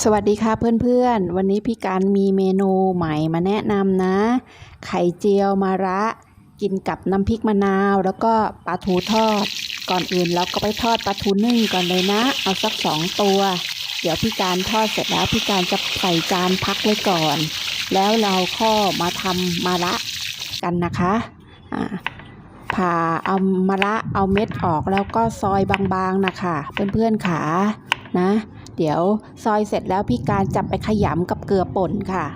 สวัสดีค่ะเพื่อนๆ วันนี้พี่การมีเมนูใหม่มาแนะนำนะ ไข่เจียวมะระกินกับน้ำพริกมะนาว แล้วก็ปลาทูทอด ก่อนอื่นเราก็ไปทอดปลาทูนึ่งก่อนเลยนะ เอาสักสองตัว เดี๋ยวพี่การทอดเสร็จแล้วพี่การจะใส่จานพักไว้ก่อน แล้วเราข้อมาทำมะระกันนะคะอ่าผ่าเอามะระเอาเม็ดออกแล้วก็ซอยบางๆนะคะเพื่อนๆขานะ เดี๋ยวซอยเสร็จแล้วพี่การจับไปขยำกับเกลือป่นค่ะ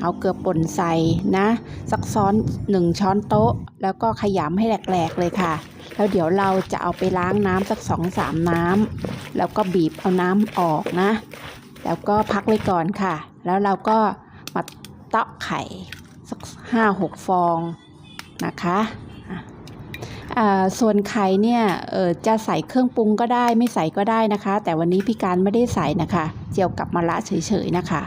เอาเกลือป่นใส่นะสักซ้อนหนึ่งช้อนโต๊ะ แล้วก็ขยำให้แหลกๆเลยค่ะ แล้วเดี๋ยวเราจะเอาไปล้างน้ำสักสองสามน้ำแล้วก็บีบเอาน้ำออกนะ แล้วก็พักไว้ก่อนค่ะ แล้วเราก็มาเตาะไข่สักห้าหกฟองนะคะ ส่วนไข่เนี่ยจะใส่เครื่องปรุงก็ได้ไม่ใส่ก็ได้นะคะ แต่วันนี้พี่การไม่ได้ใส่นะคะ เจียวกับมะระเฉยๆนะคะ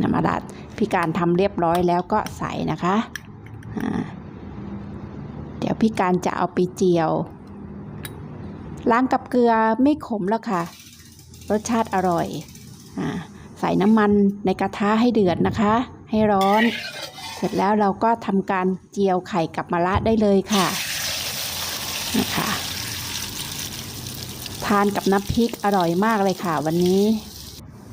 น้ำมะระพี่การทำเรียบร้อยแล้วก็ใส่นะคะ เดี๋ยวพี่การจะเอาไปเจียว ล้างกับเกลือไม่ขมแล้วค่ะ รสชาติอร่อยอใส่น้ำมันในกระทะให้เดือดนะคะ ให้ร้อน เสร็จแล้วเราก็ทำการเจียวไข่กับมะระได้เลยค่ะ นะคะ ทานกับน้ำพริกอร่อยมากเลยค่ะ วันนี้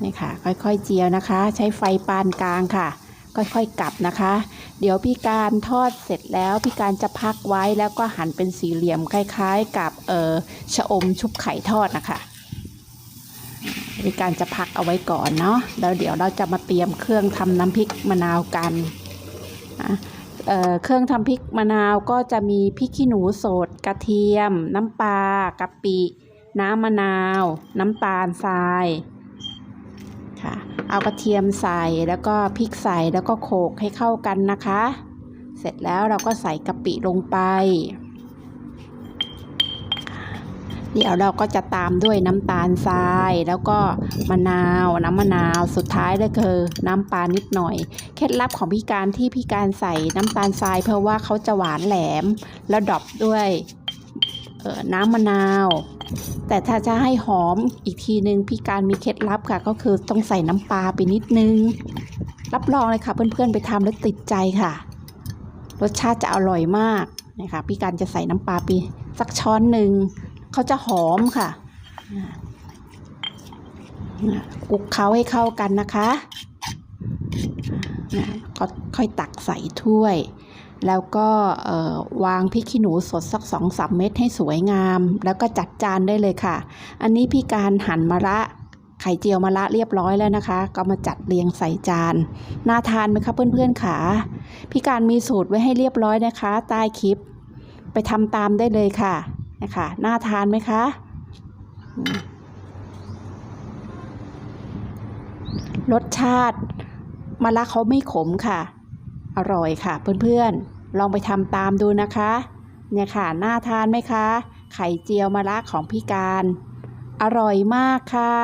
นี่ค่ะ ค่อยๆเจียวนะคะ ใช้ไฟปานกลางค่ะ ค่อยๆกลับนะคะ เดี๋ยวพี่การทอดเสร็จแล้วพี่การจะพักไว้แล้วก็หั่นเป็นสี่เหลี่ยมคล้าย ๆ กับเออชะอมชุบไข่ทอดนะคะพี่การจะพักเอาไว้ก่อนเนาะแล้วเดี๋ยวเราจะมาเตรียมเครื่องทำน้ำพริกมะนาวกันนะ เเครื่องทำพริกมะนาวก็จะมีพริกขี้หนูสด กระเทียม น้ำปลากะปิ น้ำมะนาว น้ำตาลทรายค่ะเอากระเทียมใส่แล้วก็พริกใส่แล้วก็โขลกให้เข้ากันนะคะ เสร็จแล้วเราก็ใส่กะปิลงไป เดี๋ยวเราก็จะตามด้วยน้ำตาลทราย แล้วก็มะนาว น้ำมะนาว สุดท้ายเลยคือน้ำปลานิดหน่อย เคล็ดลับของพี่การที่พี่การใส่น้ำตาลทราย เพราะว่าเขาจะหวานแหลม แล้วดอปด้วยออน้ำมะนาว แต่ถ้าจะให้หอมอีกทีนึงพี่การมีเคล็ดลับค่ะ ก็คือต้องใส่น้ำปลาไปนิดนึง รับรองเลยค่ะเพื่อนๆไปทำแล้วติดใจค่ะ รสชาติจะอร่อยมากนะคะพี่การจะใส่น้ำปลาไปสักช้อนหนึ่ง เขาจะหอมค่ะคลุกเคล้าให้เข้ากันนะคะก็ค่อยตักใส่ถ้วย แล้วก็วางพริกขี้หนูสดสักสองสามเม็ดให้สวยงาม แล้วก็จัดจานได้เลยค่ะ อันนี้พี่การหั่นมะระไข่เจียวมะระเรียบร้อยแล้วนะคะ ก็มาจัดเรียงใส่จานน่าทานไหมคะเพื่อนๆค่ะพี่การมีสูตรไว้ให้เรียบร้อยนะคะ ใต้คลิป ไปทำตามได้เลยค่ะ นะคะน่าทานไหมคะรสชาติมะละเขาไม่ขมค่ะ อร่อยค่ะเพื่อนๆ ลองไปทำตามดูนะคะ เนี่ยค่ะน่าทานไหมคะ ไข่เจียวมะละของพี่การ อร่อยมากค่ะ